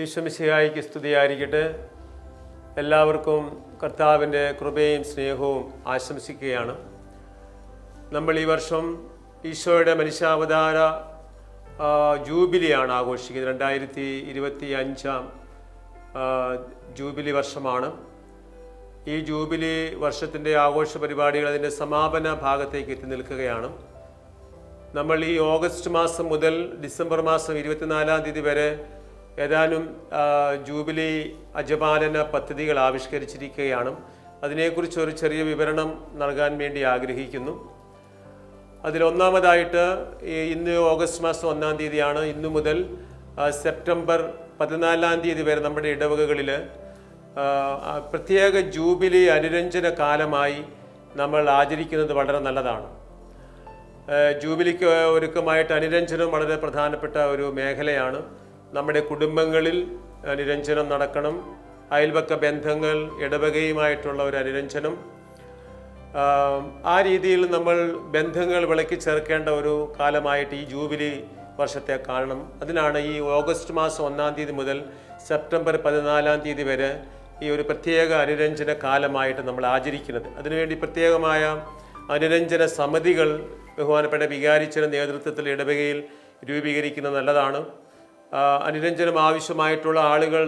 ഈശ്വമിശിഹായിക്ക് സ്തുതിയായിരിക്കട്ടെ. എല്ലാവർക്കും കർത്താവിന്റെ കൃപയും സ്നേഹവും ആശംസിക്കുകയാണ്. നമ്മൾ ഈ വർഷം ഈശോയുടെ മനുഷ്യാവതാര ജൂബിലിയാണ് ആഘോഷിക്കുന്നത്. രണ്ടായിരത്തി ഇരുപത്തി അഞ്ചാം ജൂബിലി വർഷമാണ്. ഈ ജൂബിലി വർഷത്തിന്റെ ആഘോഷ പരിപാടികൾ അതിന്റെ സമാപന ഭാഗത്തേക്ക് എത്തി നിൽക്കുകയാണ്. നമ്മൾ ഈ ഓഗസ്റ്റ് മാസം മുതൽ ഡിസംബർ മാസം ഇരുപത്തിനാലാം തീയതി വരെ ഏതാനും ജൂബിലി അജപാലന പദ്ധതികൾ ആവിഷ്കരിച്ചിരിക്കുകയാണ്. അതിനെക്കുറിച്ച് ഒരു ചെറിയ വിവരണം നൽകാൻ വേണ്ടി ആഗ്രഹിക്കുന്നു. അതിലൊന്നാമതായിട്ട് ഇന്ന് ഓഗസ്റ്റ് മാസം ഒന്നാം തീയതിയാണ് ഇന്നു മുതൽ സെപ്റ്റംബർ പതിനാലാം തീയതി വരെ നമ്മുടെ ഇടവകകളിൽ പ്രത്യേക ജൂബിലി അനുരഞ്ജന കാലമായി നമ്മൾ ആചരിക്കുന്നത് വളരെ നല്ലതാണ്. ജൂബിലിക്ക് ഒരുക്കമായിട്ട് അനുരഞ്ജനം വളരെ പ്രധാനപ്പെട്ട ഒരു മേഖലയാണ്. നമ്മുടെ കുടുംബങ്ങളിൽ അനുരഞ്ജനം നടക്കണം. അയൽപക്ക ബന്ധങ്ങൾ ഇടവകയുമായിട്ടുള്ള ഒരു അനുരഞ്ജനം. ആ രീതിയിൽ നമ്മൾ ബന്ധങ്ങൾ വിളക്കി ചേർക്കേണ്ട ഒരു കാലമായിട്ട് ഈ ജൂബിലി വർഷത്തെ കാണണം. അതിനാണ് ഈ ഓഗസ്റ്റ് മാസം ഒന്നാം തീയതി മുതൽ സെപ്റ്റംബർ പതിനാലാം തീയതി വരെ ഈ ഒരു പ്രത്യേക അനുരഞ്ജന കാലമായിട്ട് നമ്മൾ ആചരിക്കുന്നത്. അതിനുവേണ്ടി പ്രത്യേകമായ അനുരഞ്ജന സമിതികൾ ബഹുമാനപ്പെട്ട വികാരിച്ചിന്റെ നേതൃത്വത്തിൽ ഇടവകയിൽ രൂപീകരിക്കുന്നത് നല്ലതാണ്. അനുരഞ്ജനം ആവശ്യമായിട്ടുള്ള ആളുകൾ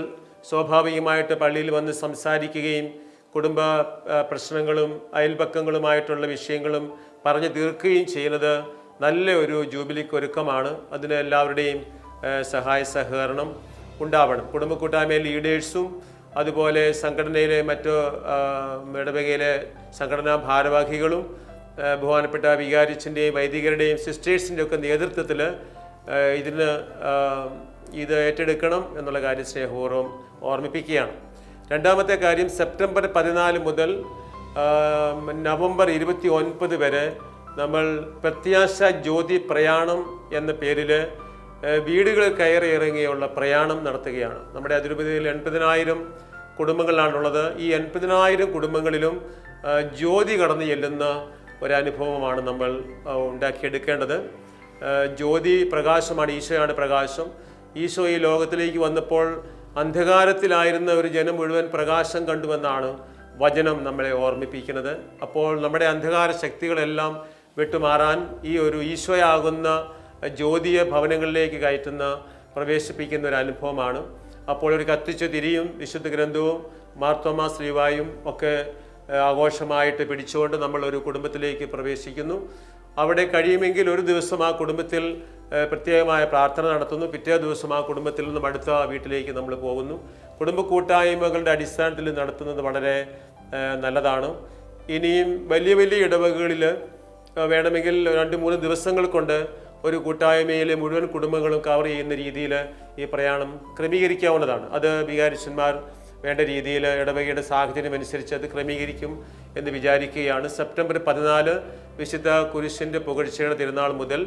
സ്വാഭാവികമായിട്ട് പള്ളിയിൽ വന്ന് സംസാരിക്കുകയും കുടുംബ പ്രശ്നങ്ങളും അയൽപക്കങ്ങളുമായിട്ടുള്ള വിഷയങ്ങളും പറഞ്ഞു തീർക്കുകയും ചെയ്യുന്നത് നല്ല ഒരു ജൂബിലിക്ക് ഒരുക്കമാണ്. അതിന് എല്ലാവരുടെയും സഹായ സഹകരണം ഉണ്ടാവണം. കുടുംബ കൂട്ടായ്മ ലീഡേഴ്സും അതുപോലെ സംഘടനയിലെ മറ്റ് ഇടവകയിലെ സംഘടനാ ഭാരവാഹികളും ബഹുമാനപ്പെട്ട വികാരിച്ചിന്റെയും വൈദികരുടെയും സിസ്റ്റേഴ്സിന്റെയൊക്കെ നേതൃത്വത്തിൽ ഇതിന് ഇത് ഏറ്റെടുക്കണം എന്നുള്ള കാര്യം സ്നേഹപൂർവം ഓർമ്മിപ്പിക്കുകയാണ്. രണ്ടാമത്തെ കാര്യം സെപ്റ്റംബർ പതിനാല് മുതൽ നവംബർ ഇരുപത്തി ഒൻപത് വരെ നമ്മൾ പ്രത്യാശ ജ്യോതി പ്രയാണം എന്ന പേരിൽ വീടുകൾ കയറി ഇറങ്ങിയുള്ള പ്രയാണം നടത്തുകയാണ്. നമ്മുടെ അതിരൂപതയിൽ എൺപതിനായിരം കുടുംബങ്ങളാണുള്ളത്. ഈ എൺപതിനായിരം കുടുംബങ്ങളിലും ജ്യോതി കടന്നു ചെല്ലുന്ന ഒരനുഭവമാണ് നമ്മൾ ഉണ്ടാക്കിയെടുക്കേണ്ടത്. ജ്യോതി പ്രകാശമാണ് ഈശോയാണ് പ്രകാശം. ഈശോ ഈ ലോകത്തിലേക്ക് വന്നപ്പോൾ അന്ധകാരത്തിലായിരുന്ന ഒരു ജനം മുഴുവൻ പ്രകാശം കണ്ടുവെന്നാണ് വചനം നമ്മളെ ഓർമ്മിപ്പിക്കുന്നത്. അപ്പോൾ നമ്മുടെ അന്ധകാര ശക്തികളെല്ലാം വിട്ടുമാറാൻ ഈ ഒരു ഈശോയാകുന്ന ജ്യോതിയ ഭവനങ്ങളിലേക്ക് കയറ്റുന്ന പ്രവേശിപ്പിക്കുന്ന ഒരു അനുഭവമാണ്. അപ്പോൾ ഒരു കത്തിച്ച തിരിയും വിശുദ്ധ ഗ്രന്ഥവും മാർത്തോമ ശ്രീവായും ഒക്കെ ആഘോഷമായിട്ട് പിടിച്ചുകൊണ്ട് നമ്മൾ ഒരു കുടുംബത്തിലേക്ക് പ്രവേശിക്കുന്നു. അവിടെ കഴിയുമെങ്കിൽ ഒരു ദിവസം ആ കുടുംബത്തിൽ പ്രത്യേകമായ പ്രാർത്ഥന നടത്തുന്നു. പിറ്റേ ദിവസം ആ കുടുംബത്തിൽ നിന്നും അടുത്ത വീട്ടിലേക്ക് നമ്മൾ പോകുന്നു. കുടുംബ കൂട്ടായ്മകളുടെ അടിസ്ഥാനത്തിൽ നടത്തുന്നത് വളരെ നല്ലതാണ്. ഇനിയും വലിയ വലിയ ഇടവകകളിൽ വേണമെങ്കിൽ രണ്ട് മൂന്ന് ദിവസങ്ങൾ കൊണ്ട് ഒരു കൂട്ടായ്മയിലെ മുഴുവൻ കുടുംബങ്ങളും കവർ ചെയ്യുന്ന രീതിയിൽ ഈ പ്രയാണം ക്രമീകരിക്കാവുന്നതാണ്. അത് വികാരിച്ചന്മാർ വേണ്ട രീതിയിൽ ഇടവകയുടെ സാഹചര്യം അനുസരിച്ച് അത് ക്രമീകരിക്കും. എന്ന് വിചാരിക്കുകയാണ്. സെപ്റ്റംബർ പതിനാല് വിശുദ്ധ കുരിശിന്റെ പുകഴ്ചയുടെ തിരുനാൾ മുതൽ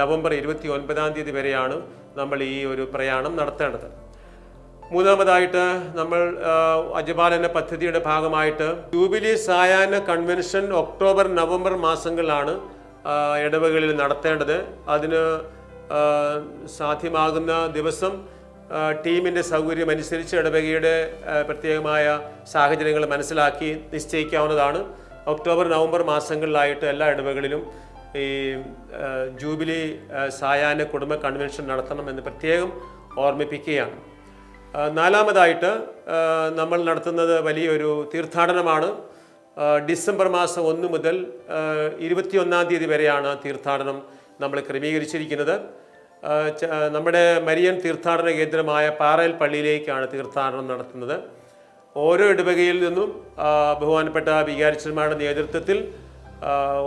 നവംബർ ഇരുപത്തി ഒൻപതാം തീയതി വരെയാണ് നമ്മൾ ഈ ഒരു പ്രയാണം നടത്തേണ്ടത്. മൂന്നാമതായിട്ട് നമ്മൾ അജപാലന പദ്ധതിയുടെ ഭാഗമായിട്ട് ജൂബിലി സായാഹ്ന കൺവെൻഷൻ ഒക്ടോബർ നവംബർ മാസങ്ങളിലാണ് ഇടവകളിൽ നടത്തേണ്ടത്. അതിന് സാധ്യമാകുന്ന ദിവസം ടീമിന്റെ സൗകര്യം അനുസരിച്ച് ഇടവകയുടെ പ്രത്യേകമായ സാഹചര്യങ്ങൾ മനസ്സിലാക്കി നിശ്ചയിക്കാവുന്നതാണ്. ഒക്ടോബർ നവംബർ മാസങ്ങളിലായിട്ട് എല്ലാ ഇടവകളിലും ഈ ജൂബിലി സായാഹ്ന കുടുംബ കൺവെൻഷൻ നടത്തണം എന്ന് പ്രത്യേകം ഓർമ്മിപ്പിക്കുകയാണ്. നാലാമതായിട്ട് നമ്മൾ നടത്തുന്നത് വലിയൊരു തീർത്ഥാടനമാണ്. ഡിസംബർ മാസം ഒന്ന് മുതൽ ഇരുപത്തിയൊന്നാം തീയതി വരെയാണ് തീർത്ഥാടനം നമ്മൾ ക്രമീകരിച്ചിരിക്കുന്നത്. നമ്മുടെ മരിയൻ തീർത്ഥാടന കേന്ദ്രമായ പാറയിൽ പള്ളിയിലേക്കാണ് തീർത്ഥാടനം നടത്തുന്നത്. ഓരോ ഇടവകയിൽ നിന്നും ബഹുമാനപ്പെട്ട വികാരിച്ചന്മാരുടെ നേതൃത്വത്തിൽ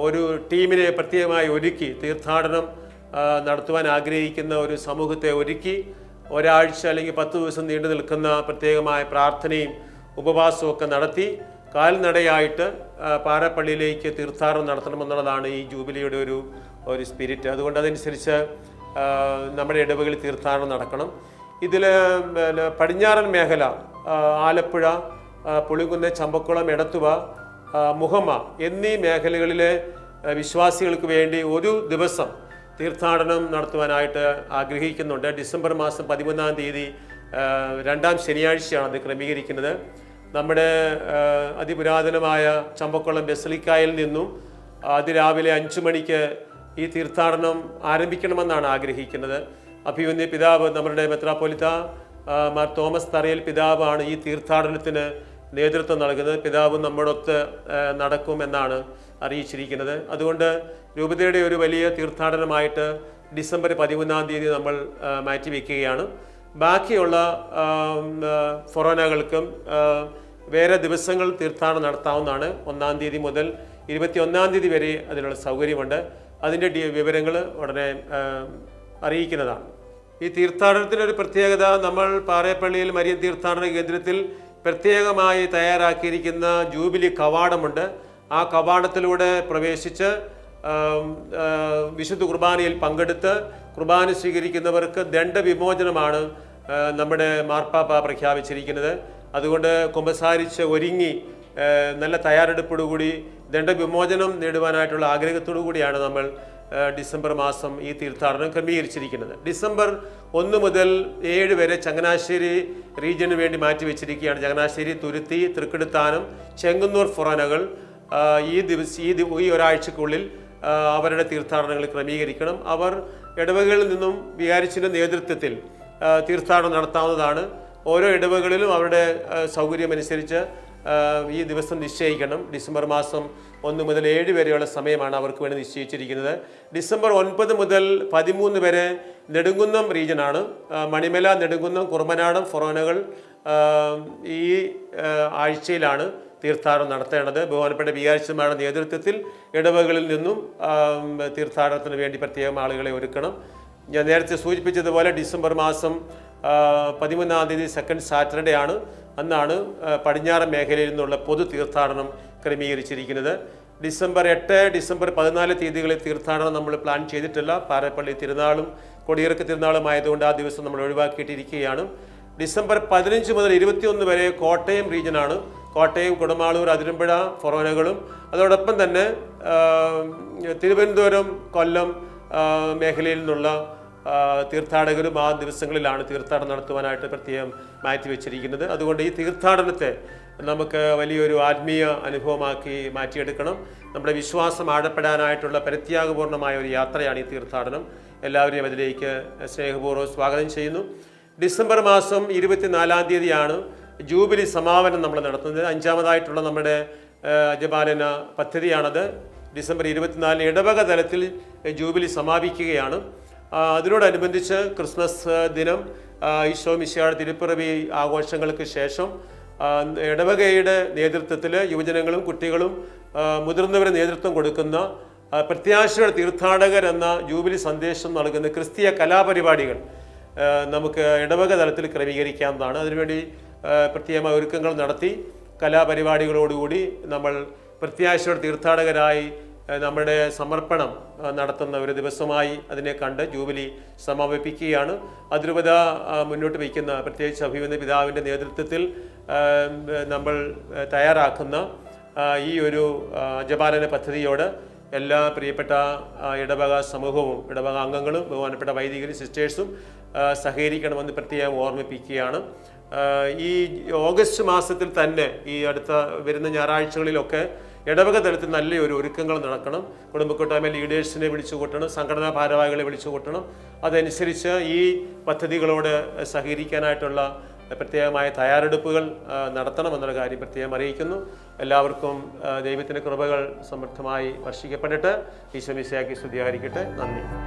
ഒരു ടീമിനെ പ്രത്യേകമായി ഒരുക്കി തീർത്ഥാടനം നടത്തുവാൻ ആഗ്രഹിക്കുന്ന ഒരു സമൂഹത്തെ ഒരുക്കി ഒരാഴ്ച അല്ലെങ്കിൽ പത്ത് ദിവസം നീണ്ടു നിൽക്കുന്ന പ്രത്യേകമായ പ്രാർത്ഥനയും ഉപവാസവും ഒക്കെ നടത്തി കാൽനടയായിട്ട് പാറപ്പള്ളിയിലേക്ക് തീർത്ഥാടനം നടത്തണമെന്നുള്ളതാണ് ഈ ജൂബിലിയുടെ ഒരു ഒരു സ്പിരിറ്റ് അതുകൊണ്ട് അതനുസരിച്ച് നമ്മുടെ ഇടവകളിൽ തീർത്ഥാടനം നടക്കണം. ഇതിൽ പടിഞ്ഞാറൻ മേഖല ആലപ്പുഴ പുളിങ്കുന്ന് ചമ്പക്കുളം എടത്തുവ മുഹമ്മ എന്നീ മേഖലകളിലെ വിശ്വാസികൾക്ക് വേണ്ടി ഒരു ദിവസം തീർത്ഥാടനം നടത്തുവാനായിട്ട് ആഗ്രഹിക്കുന്നുണ്ട്. ഡിസംബർ മാസം പതിമൂന്നാം തീയതി രണ്ടാം ശനിയാഴ്ചയാണ് അത് ക്രമീകരിക്കുന്നത്. നമ്മുടെ അതിപുരാതനമായ ചമ്പക്കുളം ബെസലിക്കായിൽ നിന്നും അതിരാവിലെ അഞ്ചു മണിക്ക് ഈ തീർത്ഥാടനം ആരംഭിക്കണമെന്നാണ് ആഗ്രഹിക്കുന്നത്. അഭിമന്യ പിതാവ് നമ്മുടെ മെത്രാപ്പൊലിത്ത മാർ തോമസ് തറയൽ പിതാവാണ് ഈ തീർത്ഥാടനത്തിന് നേതൃത്വം നൽകുന്നത്. പിതാവ് നമ്മോടൊത്ത് നടക്കുമെന്നാണ് അറിയിച്ചിരിക്കുന്നത്. അതുകൊണ്ട് രൂപതയുടെ ഒരു വലിയ തീർത്ഥാടനമായിട്ട് ഡിസംബർ പതിമൂന്നാം തീയതി നമ്മൾ മാറ്റിവെക്കുകയാണ്. ബാക്കിയുള്ള ഫൊറോനകൾക്കും വേറെ ദിവസങ്ങൾ തീർത്ഥാടനം നടത്താവുന്നതാണ്. ഒന്നാം തീയതി മുതൽ ഇരുപത്തി ഒന്നാം തീയതി വരെ അതിനുള്ള സൗകര്യമുണ്ട്. അതിന്റെ വിവരങ്ങൾ ഉടനെ അറിയിക്കുന്നതാണ്. ഈ തീർത്ഥാടനത്തിന്റെ ഒരു പ്രത്യേകത നമ്മൾ പാറേപ്പള്ളിയിൽ മരിയൻ തീർത്ഥാടന കേന്ദ്രത്തിൽ പ്രത്യേകമായി തയ്യാറാക്കിയിരിക്കുന്ന ജൂബിലി കവാടമുണ്ട്. ആ കവാടത്തിലൂടെ പ്രവേശിച്ച് വിശുദ്ധ കുർബാനയിൽ പങ്കെടുത്ത് കുർബാന സ്വീകരിക്കുന്നവർക്ക് ദണ്ഡവിമോചനമാണ് നമ്മുടെ മാർപ്പാപ്പ പ്രഖ്യാപിച്ചിരിക്കുന്നത്. അതുകൊണ്ട് കുമ്പസാരിച്ച് ഒരുങ്ങി നല്ല തയ്യാറെടുപ്പോടുകൂടി ദണ്ഡവിമോചനം നേടുവാനായിട്ടുള്ള ആഗ്രഹത്തോടു കൂടിയാണ് നമ്മൾ ഡിസംബർ മാസം ഈ തീർത്ഥാടനം ക്രമീകരിച്ചിരിക്കുന്നത്. ഡിസംബർ ഒന്ന് മുതൽ ഏഴ് വരെ ചങ്ങനാശ്ശേരി റീജിയന് വേണ്ടി മാറ്റിവെച്ചിരിക്കുകയാണ്. ചങ്ങനാശ്ശേരി തുരുത്തി തൃക്കെടുത്താനം ചെങ്ങന്നൂർ ഫൊറനകൾ ഈ ദിവസം ഈ ഈ ഒരാഴ്ചക്കുള്ളിൽ അവരുടെ തീർത്ഥാടനങ്ങൾ ക്രമീകരിക്കണം. അവർ ഇടവകളിൽ നിന്നും വികാരിച്ചിന്റെ നേതൃത്വത്തിൽ തീർത്ഥാടനം നടത്താവുന്നതാണ്. ഓരോ ഇടവകളിലും അവരുടെ സൗകര്യമനുസരിച്ച് ഈ ദിവസം നിശ്ചയിക്കണം. ഡിസംബർ മാസം ഒന്ന് മുതൽ ഏഴ് വരെയുള്ള സമയമാണ് അവർക്ക് വേണ്ടി നിശ്ചയിച്ചിരിക്കുന്നത്. ഡിസംബർ ഒൻപത് മുതൽ പതിമൂന്ന് വരെ നെടുങ്കുന്നം റീജിയനാണ് മണിമല നെടുങ്കുന്നം കുറുമനാടം ഫൊറോനകൾ ഈ ആഴ്ചയിലാണ് തീർത്ഥാടനം നടത്തേണ്ടത്. ബഹുമാനപ്പെട്ട വികാരിച്ചമാരുടെ നേതൃത്വത്തിൽ ഇടവകളിൽ നിന്നും തീർത്ഥാടനത്തിന് വേണ്ടി പ്രത്യേകം ആളുകളെ ഒരുക്കണം. ഞാൻ നേരത്തെ സൂചിപ്പിച്ചതുപോലെ ഡിസംബർ മാസം പതിമൂന്നാം തീയതി സെക്കൻഡ് സാറ്റർഡേ ആണ്. അന്നാണ് പടിഞ്ഞാറൻ മേഖലയിൽ നിന്നുള്ള പൊതു തീർത്ഥാടനം ക്രമീകരിച്ചിരിക്കുന്നത്. ഡിസംബർ എട്ട് ഡിസംബർ പതിനാല് തീയതികളിൽ തീർത്ഥാടനം നമ്മൾ പ്ലാൻ ചെയ്തിട്ടില്ല. പാരപ്പള്ളി തിരുനാളും കൊടിയിറക്ക് തിരുനാളും ആയതുകൊണ്ട് ആ ദിവസം നമ്മൾ ഒഴിവാക്കിയിട്ടിരിക്കുകയാണ്. ഡിസംബർ പതിനഞ്ച് മുതൽ ഇരുപത്തിയൊന്ന് വരെ കോട്ടയം റീജിയനാണ് കോട്ടയം കുടമാളൂർ അതിരമ്പുഴ ഫൊറോനകളും. അതോടൊപ്പം തന്നെ തിരുവനന്തപുരം കൊല്ലം മേഖലയിൽ നിന്നുള്ള തീർത്ഥാടകരും ആ ദിവസങ്ങളിലാണ് തീർത്ഥാടനം നടത്തുവാനായിട്ട് പ്രത്യേകം മാറ്റി വെച്ചിരിക്കുന്നത്. അതുകൊണ്ട് ഈ തീർത്ഥാടനത്തെ നമുക്ക് വലിയൊരു ആത്മീയ അനുഭവമാക്കി മാറ്റിയെടുക്കണം. നമ്മുടെ വിശ്വാസം ആഴപ്പെടാനായിട്ടുള്ള പരിത്യാഗപൂർണമായ ഒരു യാത്രയാണ് ഈ തീർത്ഥാടനം. എല്ലാവരെയും അതിലേക്ക് സ്നേഹപൂർവം സ്വാഗതം ചെയ്യുന്നു. ഡിസംബർ മാസം ഇരുപത്തിനാലാം തീയതിയാണ് ജൂബിലി സമാപനം നമ്മൾ നടത്തുന്നത്. അഞ്ചാമതായിട്ടുള്ള നമ്മുടെ അജപാലന പദ്ധതിയാണത്. ഡിസംബർ ഇരുപത്തിനാലിന് ഇടവക തലത്തിൽ ജൂബിലി സമാപിക്കുകയാണ്. അതിനോടനുബന്ധിച്ച് ക്രിസ്മസ് ദിനം ഈശോ മിശിയാട് തിരുപ്പിറവി ആഘോഷങ്ങൾക്ക് ശേഷം ഇടവകയുടെ നേതൃത്വത്തിൽ യുവജനങ്ങളും കുട്ടികളും മുതിർന്നവരെ നേതൃത്വം കൊടുക്കുന്ന പ്രത്യാശയുടെ തീർത്ഥാടകർ എന്ന ജൂബിലി സന്ദേശം നൽകുന്ന ക്രിസ്തീയ കലാപരിപാടികൾ നമുക്ക് ഇടവക തലത്തിൽ ക്രമീകരിക്കാവുന്നതാണ്. അതിനുവേണ്ടി പ്രത്യേകമായ ഒരുക്കങ്ങൾ നടത്തി കലാപരിപാടികളോടുകൂടി നമ്മൾ പ്രത്യാശയുടെ തീർത്ഥാടകരായി നമ്മുടെ സമർപ്പണം നടത്തുന്ന ഒരു ദിവസമായി അതിനെ കണ്ട് ജൂബിലി സമാപിപ്പിക്കുകയാണ്. അതിരൂപത മുന്നോട്ട് വയ്ക്കുന്ന പ്രത്യേകിച്ച് അഭിമന്യ പിതാവിന്റെ നേതൃത്വത്തിൽ നമ്മൾ തയ്യാറാക്കുന്ന ഈ ഒരു അജപാലന ജപാലന പദ്ധതിയോട് എല്ലാ പ്രിയപ്പെട്ട ഇടവക സമൂഹവും ഇടവക അംഗങ്ങളും ബഹുമാനപ്പെട്ട വൈദികരും സിസ്റ്റേഴ്സും സഹകരിക്കണമെന്ന് പ്രത്യേകം ഓർമ്മിപ്പിക്കുകയാണ്. ഈ ഓഗസ്റ്റ് മാസത്തിൽ തന്നെ ഈ അടുത്ത വരുന്ന ഞായറാഴ്ചകളിലൊക്കെ ഇടവക തലത്തിൽ നല്ലൊരു ഒരുക്കങ്ങൾ നടക്കണം. കുടുംബക്കൂട്ടായ്മ ലീഡേഴ്സിനെ വിളിച്ചു കൂട്ടണം സംഘടനാ ഭാരവാഹികളെ വിളിച്ചു കൂട്ടണം അതനുസരിച്ച് ഈ പദ്ധതികളോട് സഹകരിക്കാനായിട്ടുള്ള പ്രത്യേകമായ തയ്യാറെടുപ്പുകൾ നടത്തണമെന്നുള്ള കാര്യം പ്രത്യേകം അറിയിക്കുന്നു. എല്ലാവർക്കും ദൈവത്തിന്റെ കൃപകൾ സമൃദ്ധമായി വർഷിക്കപ്പെട്ടിട്ട് ഈശോ മിശയാക്കി സ്തുതിയായിരിക്കട്ടെ. നന്ദി.